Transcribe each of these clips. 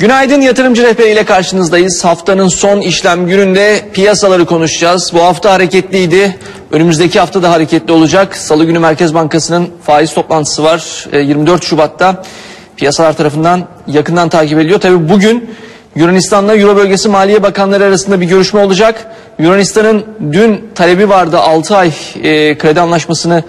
Günaydın yatırımcı rehberiyle karşınızdayız. Haftanın son işlem gününde piyasaları konuşacağız. Bu hafta hareketliydi. Önümüzdeki hafta da hareketli olacak. Salı günü Merkez Bankası'nın faiz toplantısı var. E, 24 Şubat'ta piyasalar tarafından yakından takip ediliyor. Tabii bugün Yunanistan'la Euro bölgesi Maliye Bakanları arasında bir görüşme olacak. Yunanistan'ın dün talebi vardı 6 ay e, kredi anlaşmasını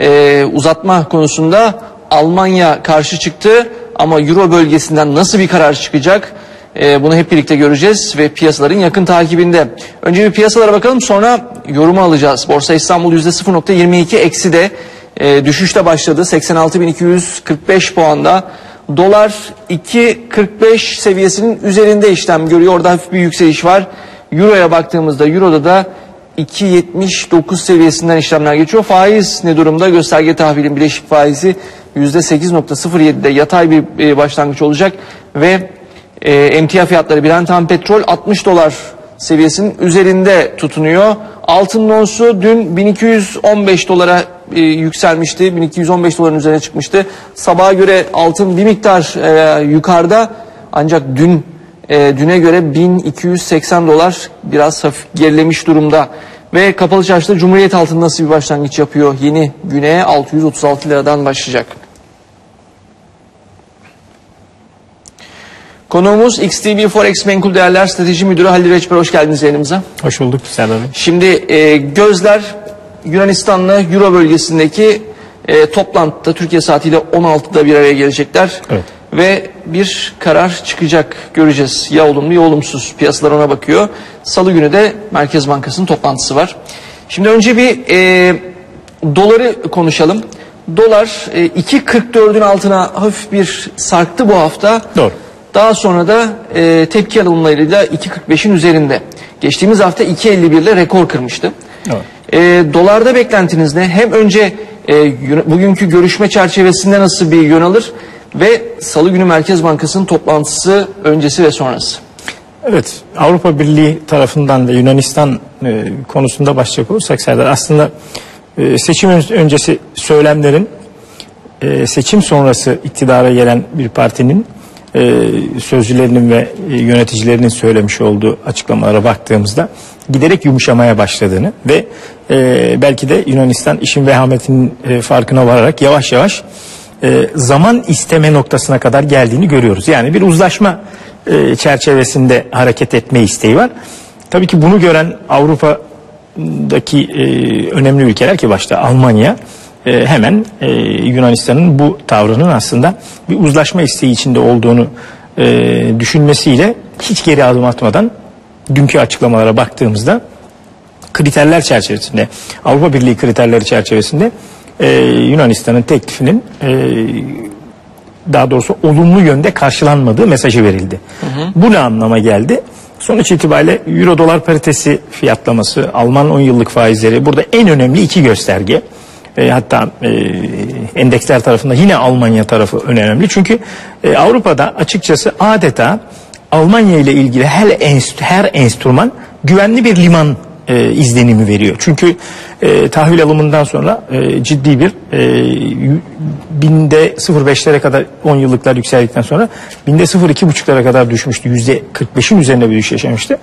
e, uzatma konusunda Almanya karşı çıktı ama Euro bölgesinden nasıl bir karar çıkacak e, bunu hep birlikte göreceğiz ve piyasaların yakın takibinde. Önce bir piyasalara bakalım sonra yorumu alacağız. Borsa İstanbul %0.22 eksi de e, düşüşte başladı 86.245 puanda. Dolar 2.45 seviyesinin üzerinde işlem görüyor. Orada hafif bir yükseliş var. Euro'ya baktığımızda Euro'da da 2.79 seviyesinden işlemler geçiyor. Faiz ne durumda? Gösterge tahvilin bileşik faizi %8.07'de yatay bir e, başlangıç olacak ve e, emtia fiyatları Brent ham petrol 60 dolar seviyesinin üzerinde tutunuyor. Altın onsu dün 1215 dolara e, yükselmişti. 1215 doların üzerine çıkmıştı. Sabaha göre altın bir miktar e, yukarıda ancak dün e, düne göre 1280 dolar biraz hafif gerilemiş durumda. Ve kapalı çarşıda Cumhuriyet altın nasıl bir başlangıç yapıyor? Yeni güne 636 liradan başlayacak. Konuğumuz XTB Forex Menkul Değerler Strateji Müdürü Halil Reçber. Hoş geldiniz yayınımıza. Hoş bulduk Serdar Bey. Şimdi e, gözler Yunanistan'la Euro bölgesindeki e, toplantıda Türkiye saatiyle 16'da bir araya gelecekler. Evet. Ve bir karar çıkacak göreceğiz. Ya olumlu ya olumsuz. Piyasalar ona bakıyor. Salı günü de Merkez Bankası'nın toplantısı var. Şimdi önce bir e, doları konuşalım. Dolar e, 2.44'ün altına hafif bir sarktı bu hafta. Doğru. Daha sonra da e, tepki alımlarıyla 2.45'in üzerinde. Geçtiğimiz hafta 2.51 ile rekor kırmıştı. Evet. E, dolarda beklentiniz ne? Hem önce e, bugünkü görüşme çerçevesinde nasıl bir yön alır ve Salı günü Merkez Bankası'nın toplantısı öncesi ve sonrası. Evet, Avrupa Birliği tarafından da Yunanistan e, konusunda başlayacak olursak Serdar aslında e, seçim ön- öncesi söylemlerin e, seçim sonrası iktidara gelen bir partinin e, sözcülerinin ve e, yöneticilerinin söylemiş olduğu açıklamalara baktığımızda giderek yumuşamaya başladığını ve e, belki de Yunanistan işin vehametinin e, farkına vararak yavaş yavaş e, zaman isteme noktasına kadar geldiğini görüyoruz. Yani bir uzlaşma e, çerçevesinde hareket etme isteği var. Tabii ki bunu gören Avrupa'daki e, önemli ülkeler ki başta Almanya e, hemen e, Yunanistan'ın bu tavrının aslında bir uzlaşma isteği içinde olduğunu e, düşünmesiyle hiç geri adım atmadan dünkü açıklamalara baktığımızda kriterler çerçevesinde Avrupa Birliği kriterleri çerçevesinde e, Yunanistan'ın teklifinin e, daha doğrusu olumlu yönde karşılanmadığı mesajı verildi. Bu ne anlama geldi? Sonuç itibariyle euro dolar paritesi fiyatlaması, Alman 10 yıllık faizleri burada en önemli iki gösterge. E, hatta e, endeksler tarafında yine Almanya tarafı önemli. Çünkü e, Avrupa'da açıkçası adeta Almanya ile ilgili her, enst- her enstrüman güvenli bir liman e, izlenimi veriyor. Çünkü e, tahvil alımından sonra e, ciddi bir e, binde 0.5'lere kadar 10 yıllıklar yükseldikten sonra binde 0.2.5'lara kadar düşmüştü. Yüzde 45'in üzerinde bir düşüş yaşamıştı.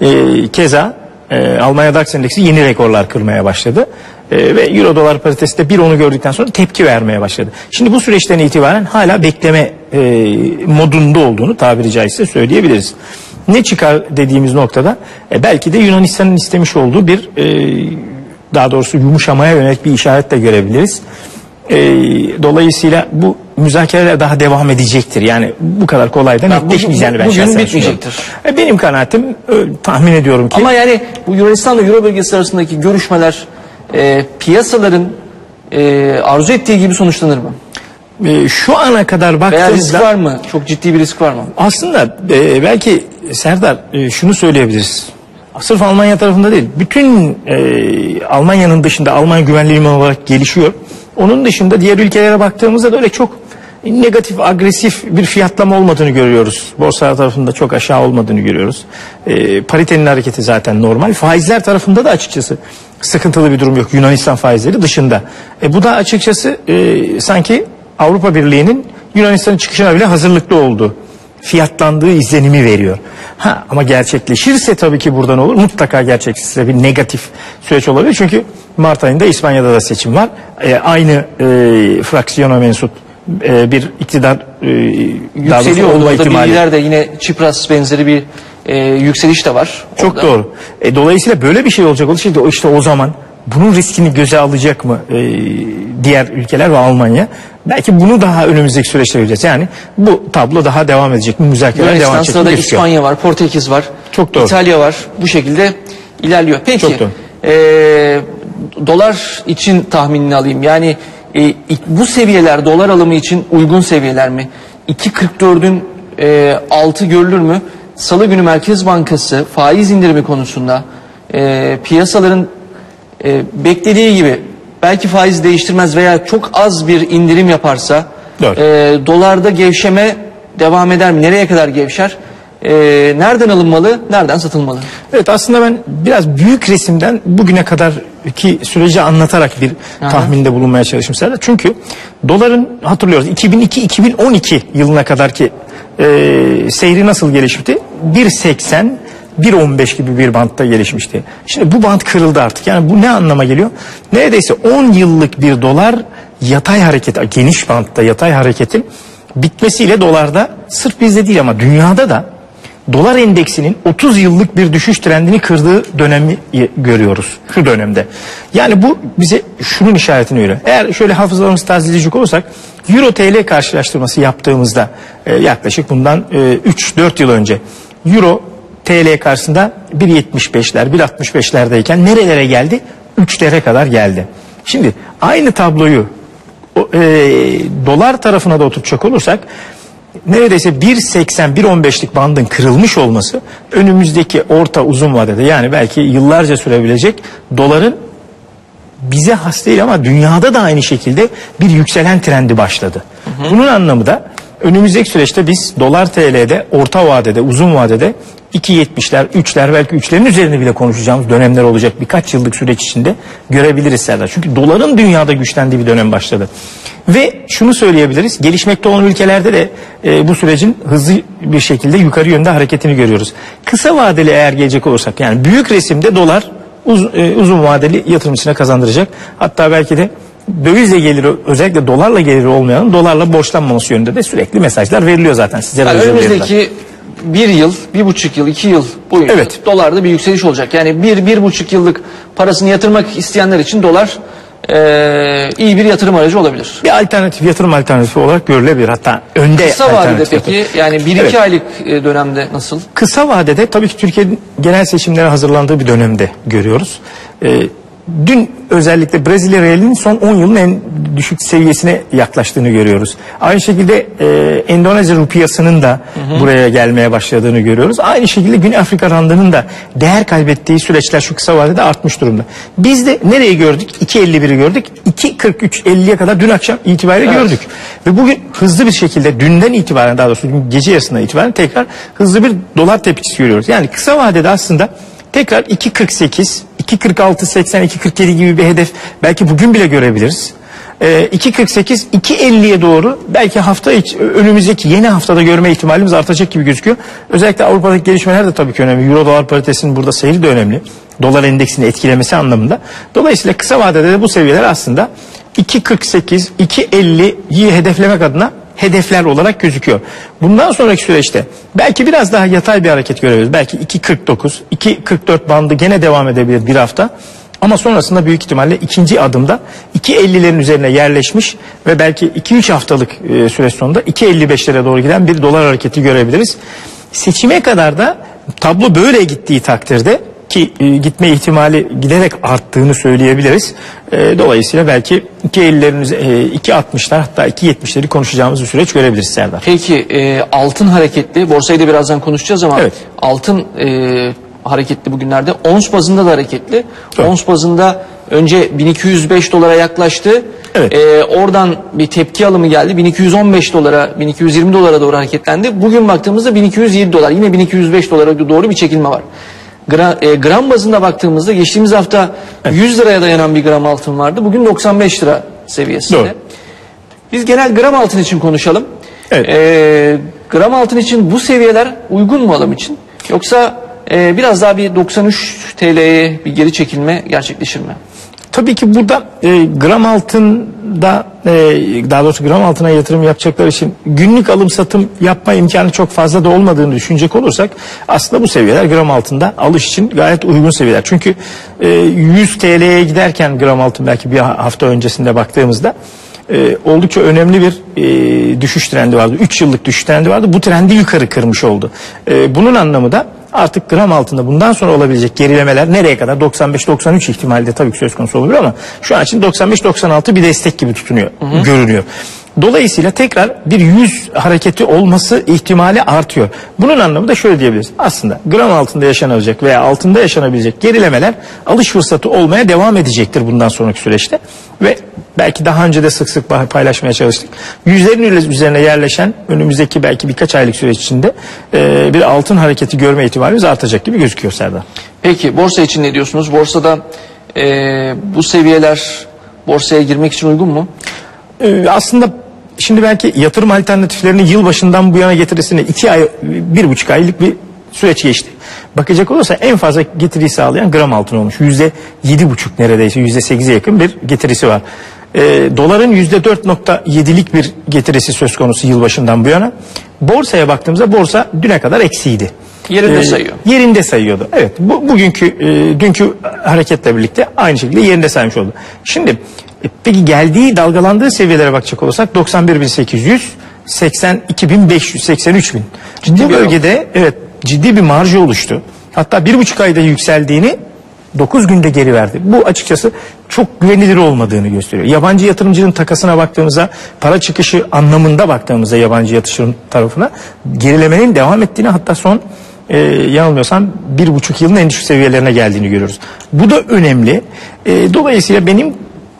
E, keza e, Almanya DAX endeksi yeni rekorlar kırmaya başladı. E, ve Euro dolar paritesi de bir onu gördükten sonra tepki vermeye başladı. Şimdi bu süreçten itibaren hala bekleme e, modunda olduğunu tabiri caizse söyleyebiliriz. Ne çıkar dediğimiz noktada e, belki de Yunanistan'ın istemiş olduğu bir e, daha doğrusu yumuşamaya yönelik bir işaret de görebiliriz. E, dolayısıyla bu müzakereler daha devam edecektir. Yani bu kadar kolay da netleşmeyeceğini ben şahsen bitmeyecektir. E, benim kanaatim e, tahmin ediyorum ki Ama yani bu Yunanistan'la Euro bölgesi arasındaki görüşmeler e, piyasaların e, arzu ettiği gibi sonuçlanır mı? e, şu ana kadar Veya risk baktığımızda var mı? Çok ciddi bir risk var mı? Aslında e, belki Serdar e, şunu söyleyebiliriz. Sırf Almanya tarafında değil. Bütün e, Almanya'nın dışında Almanya güvenli liman olarak gelişiyor. Onun dışında diğer ülkelere baktığımızda da öyle çok negatif, agresif bir fiyatlama olmadığını görüyoruz. Borsa tarafında çok aşağı olmadığını görüyoruz. E, paritenin hareketi zaten normal. Faizler tarafında da açıkçası sıkıntılı bir durum yok. Yunanistan faizleri dışında. E, bu da açıkçası e, sanki Avrupa Birliği'nin Yunanistan'ın çıkışına bile hazırlıklı olduğu fiyatlandığı izlenimi veriyor. Ha ama gerçekleşirse tabii ki buradan olur. Mutlaka gerçekleşirse bir negatif süreç olabilir. Çünkü Mart ayında İspanya'da da seçim var. E, aynı e, fraksiyona mensup e, bir iktidar e, Yükseliyor olma ihtimali. bilgiler de yine Çipras benzeri bir e, yükseliş de var. Çok orada. doğru. E, dolayısıyla böyle bir şey olacak olursa işte, o- işte o zaman bunun riskini göze alacak mı e, diğer ülkeler ve Almanya? Belki bunu daha önümüzdeki süreçte göreceğiz. Yani bu tablo daha devam edecek. Bu müzakereler devam edecek. gözüküyor. İspanya var, Portekiz var, Çok doğru. İtalya var. Bu şekilde ilerliyor. Peki Çok doğru. e, dolar için tahminini alayım. Yani e, bu seviyeler dolar alımı için uygun seviyeler mi? 2.44'ün e, altı görülür mü? Salı günü Merkez Bankası faiz indirimi konusunda e, piyasaların e, beklediği gibi belki faiz değiştirmez veya çok az bir indirim yaparsa Doğru. e, dolarda gevşeme devam eder mi? Nereye kadar gevşer? E, nereden alınmalı? Nereden satılmalı? Evet aslında ben biraz büyük resimden bugüne kadar ki süreci anlatarak bir Aha. tahminde bulunmaya çalıştım Serdar. Çünkü doların hatırlıyoruz 2002-2012 yılına kadar ki e, seyri nasıl gelişmişti? 1.80 1.15 gibi bir bantta gelişmişti. Şimdi bu bant kırıldı artık. Yani bu ne anlama geliyor? Neredeyse 10 yıllık bir dolar yatay hareket, geniş bantta yatay hareketin bitmesiyle dolarda sırf bizde değil ama dünyada da dolar endeksinin 30 yıllık bir düşüş trendini kırdığı dönemi görüyoruz şu dönemde. Yani bu bize şunun işaretini veriyor. Eğer şöyle hafızalarımızı tazeleyecek olursak Euro TL karşılaştırması yaptığımızda e, yaklaşık bundan e, 3-4 yıl önce Euro TL karşısında 1.75'ler 1.65'lerdeyken nerelere geldi? 3'lere kadar geldi. Şimdi aynı tabloyu o, e, dolar tarafına da oturtacak olursak neredeyse 1.80-1.15'lik bandın kırılmış olması önümüzdeki orta uzun vadede yani belki yıllarca sürebilecek doların bize has değil ama dünyada da aynı şekilde bir yükselen trendi başladı. Bunun anlamı da önümüzdeki süreçte biz dolar TL'de orta vadede uzun vadede 2.70'ler 3'ler belki 3'lerin üzerine bile konuşacağımız dönemler olacak birkaç yıllık süreç içinde görebiliriz Serdar. Çünkü doların dünyada güçlendiği bir dönem başladı. Ve şunu söyleyebiliriz gelişmekte olan ülkelerde de e, bu sürecin hızlı bir şekilde yukarı yönde hareketini görüyoruz. Kısa vadeli eğer gelecek olursak yani büyük resimde dolar uz- e, uzun vadeli yatırımcısına kazandıracak. Hatta belki de dövizle geliri özellikle dolarla geliri olmayanın dolarla borçlanmaması yönünde de sürekli mesajlar veriliyor zaten sizlere. Yani özel veriler. Bir yıl, bir buçuk yıl, iki yıl boyunca Evet. dolarda bir yükseliş olacak. Yani bir, bir buçuk yıllık parasını yatırmak isteyenler için dolar e, iyi bir yatırım aracı olabilir. bir alternatif yatırım alternatifi olarak görülebilir. Hatta önde Kısa vadede peki yatırım. yani bir iki Evet. aylık e, dönemde nasıl? Kısa vadede tabii ki Türkiye'nin genel seçimlere hazırlandığı bir dönemde görüyoruz. Ee, dün özellikle Brezilya realinin son 10 yılın en düşük seviyesine yaklaştığını görüyoruz. Aynı şekilde e, Endonezya rupiyasının da buraya gelmeye başladığını görüyoruz. Aynı şekilde Güney Afrika randının da değer kaybettiği süreçler şu kısa vadede artmış durumda. Biz de nereyi gördük? 2.51'i gördük. 2.43-50'ye kadar dün akşam itibariyle Evet. gördük. Ve bugün hızlı bir şekilde dünden itibaren daha doğrusu gece yarısından itibaren tekrar hızlı bir dolar tepkisi görüyoruz. Yani kısa vadede aslında tekrar 2.48, 2.46, 80, 2.47 gibi bir hedef belki bugün bile görebiliriz. Ee, 2.48, 2.50'ye doğru belki hafta iç, önümüzdeki yeni haftada görme ihtimalimiz artacak gibi gözüküyor. Özellikle Avrupa'daki gelişmeler de tabii ki önemli. Euro dolar paritesinin burada seyri de önemli. Dolar endeksini etkilemesi anlamında. Dolayısıyla kısa vadede de bu seviyeler aslında 2.48, 2.50'yi hedeflemek adına hedefler olarak gözüküyor. Bundan sonraki süreçte belki biraz daha yatay bir hareket görebiliriz. Belki 2.49, 2.44 bandı gene devam edebilir bir hafta. Ama sonrasında büyük ihtimalle ikinci adımda 2.50'lerin üzerine yerleşmiş ve belki 2-3 haftalık e, süreç sonunda 2.55'lere doğru giden bir dolar hareketi görebiliriz. Seçime kadar da tablo böyle gittiği takdirde ki e, gitme ihtimali giderek arttığını söyleyebiliriz. E, dolayısıyla belki 2.50'lerin üze- e, 2.60'lar hatta 2.70'leri konuşacağımız bir süreç görebiliriz Serdar. Peki e, altın hareketli, borsayı da birazdan konuşacağız ama Evet. altın e, hareketli bugünlerde. Ons bazında da hareketli. Evet. Ons bazında önce 1205 dolara yaklaştı. Evet. E, oradan bir tepki alımı geldi. 1215 dolara, 1220 dolara doğru hareketlendi. Bugün baktığımızda 1207 dolar. Yine 1205 dolara doğru bir çekilme var. Gra, e, gram bazında baktığımızda geçtiğimiz hafta 100 liraya dayanan bir gram altın vardı. Bugün 95 lira seviyesinde. Doğru. Biz genel gram altın için konuşalım. Evet. Ee, gram altın için bu seviyeler uygun mu alım için? Yoksa e, biraz daha bir 93 TL'ye bir geri çekilme gerçekleşir mi? Tabii ki burada e, gram altında e, daha doğrusu gram altına yatırım yapacaklar için günlük alım satım yapma imkanı çok fazla da olmadığını düşünecek olursak aslında bu seviyeler gram altında alış için gayet uygun seviyeler. Çünkü e, 100 TL'ye giderken gram altın belki bir hafta öncesinde baktığımızda e, oldukça önemli bir e, düşüş trendi vardı. 3 yıllık düşüş trendi vardı. Bu trendi yukarı kırmış oldu. E, bunun anlamı da artık gram altında bundan sonra olabilecek gerilemeler nereye kadar 95-93 ihtimalde tabii ki söz konusu olabilir ama şu an için 95-96 bir destek gibi tutunuyor, görünüyor. Dolayısıyla tekrar bir yüz hareketi olması ihtimali artıyor. Bunun anlamı da şöyle diyebiliriz. Aslında gram altında yaşanabilecek veya altında yaşanabilecek gerilemeler alış fırsatı olmaya devam edecektir bundan sonraki süreçte. Ve belki daha önce de sık sık paylaşmaya çalıştık. Yüzlerin üzerine yerleşen önümüzdeki belki birkaç aylık süreç içinde bir altın hareketi görme ihtimalimiz artacak gibi gözüküyor Serdar. Peki borsa için ne diyorsunuz? Borsada e, bu seviyeler borsaya girmek için uygun mu? Ee, aslında şimdi belki yatırım alternatiflerini yılbaşından bu yana getirisini iki ay, bir buçuk aylık bir süreç geçti. Bakacak olursa en fazla getiriyi sağlayan gram altın olmuş. Yüzde yedi buçuk neredeyse yüzde sekize yakın bir getirisi var. Ee, doların yüzde dört nokta yedilik bir getirisi söz konusu yılbaşından bu yana. Borsaya baktığımızda borsa düne kadar eksiydi. Yerinde Ee, sayıyor. Yerinde sayıyordu. Evet. Bu, bugünkü e, dünkü hareketle birlikte aynı şekilde yerinde saymış oldu. Şimdi e, peki geldiği dalgalandığı seviyelere bakacak olursak 91.800 82.500 83.000. Ciddi Bu bölgede evet ciddi bir marjı oluştu. Hatta bir buçuk ayda yükseldiğini 9 günde geri verdi. Bu açıkçası çok güvenilir olmadığını gösteriyor. Yabancı yatırımcının takasına baktığımızda, para çıkışı anlamında baktığımızda yabancı yatırım tarafına gerilemenin devam ettiğini hatta son e, yanılmıyorsam bir buçuk yılın en düşük seviyelerine geldiğini görüyoruz. Bu da önemli. E, dolayısıyla benim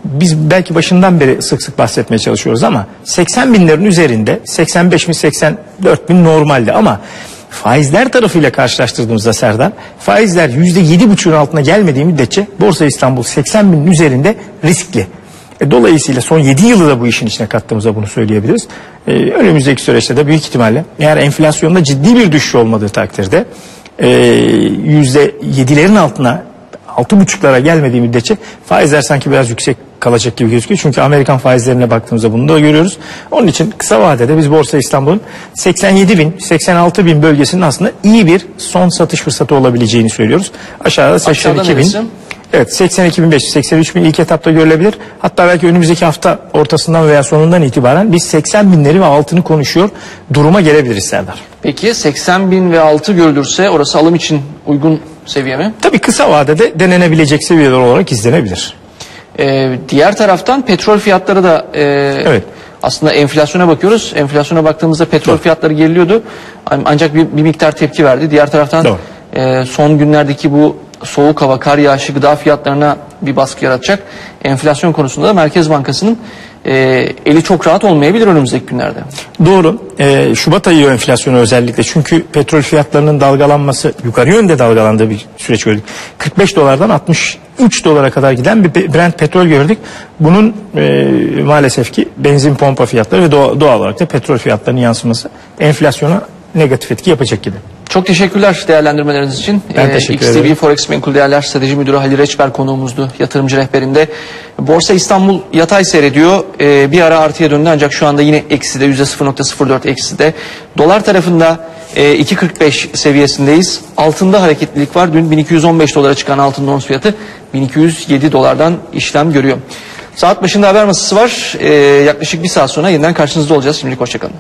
biz belki başından beri sık sık bahsetmeye çalışıyoruz ama 80 binlerin üzerinde 85 bin 84 bin normalde ama faizler tarafıyla karşılaştırdığımızda Serdar faizler yüzde yedi buçuğun altına gelmediği müddetçe Borsa İstanbul 80 binin üzerinde riskli. E, dolayısıyla son 7 yılı da bu işin içine kattığımızda bunu söyleyebiliriz. E, önümüzdeki süreçte de büyük ihtimalle eğer enflasyonda ciddi bir düşüş olmadığı takdirde e, yüzde yedilerin altına altı buçuklara gelmediği müddetçe faizler sanki biraz yüksek kalacak gibi gözüküyor. Çünkü Amerikan faizlerine baktığımızda bunu da görüyoruz. Onun için kısa vadede biz Borsa İstanbul'un 87 bin, 86 bin bölgesinin aslında iyi bir son satış fırsatı olabileceğini söylüyoruz. Aşağıda 82 bin. Evet 82.500, 83 bin ilk etapta görülebilir. Hatta belki önümüzdeki hafta ortasından veya sonundan itibaren biz 80 binleri ve altını konuşuyor duruma gelebiliriz Serdar. Peki 80 bin ve altı görülürse orası alım için uygun seviye mi? Tabii kısa vadede denenebilecek seviyeler olarak izlenebilir. Ee, diğer taraftan petrol fiyatları da e, Evet. aslında enflasyona bakıyoruz. Enflasyona baktığımızda petrol Doğru. fiyatları geriliyordu. An- Ancak bir, bir miktar tepki verdi. Diğer taraftan Doğru. e, son günlerdeki bu soğuk hava, kar yağışı gıda fiyatlarına bir baskı yaratacak. Enflasyon konusunda da Merkez Bankası'nın e, eli çok rahat olmayabilir önümüzdeki günlerde. Doğru. Ee, Şubat ayı enflasyonu özellikle çünkü petrol fiyatlarının dalgalanması yukarı yönde dalgalandığı bir süreç gördük. 45 dolardan 63 dolara kadar giden bir Brent petrol gördük. Bunun e, maalesef ki benzin pompa fiyatları ve doğa- doğal olarak da petrol fiyatlarının yansıması enflasyona negatif etki yapacak gibi. Çok teşekkürler değerlendirmeleriniz için. Ben teşekkür XTV ederim. Forex Menkul Değerler Strateji Müdürü Halil Reçber konuğumuzdu yatırımcı rehberinde. Borsa İstanbul yatay seyrediyor. Ee, bir ara artıya döndü ancak şu anda yine ekside %0.04 ekside. Dolar tarafında e, 2.45 seviyesindeyiz. Altında hareketlilik var. Dün 1215 dolara çıkan altın ons fiyatı 1207 dolardan işlem görüyor. Saat başında haber masası var. Ee, yaklaşık bir saat sonra yeniden karşınızda olacağız. Şimdilik hoşçakalın.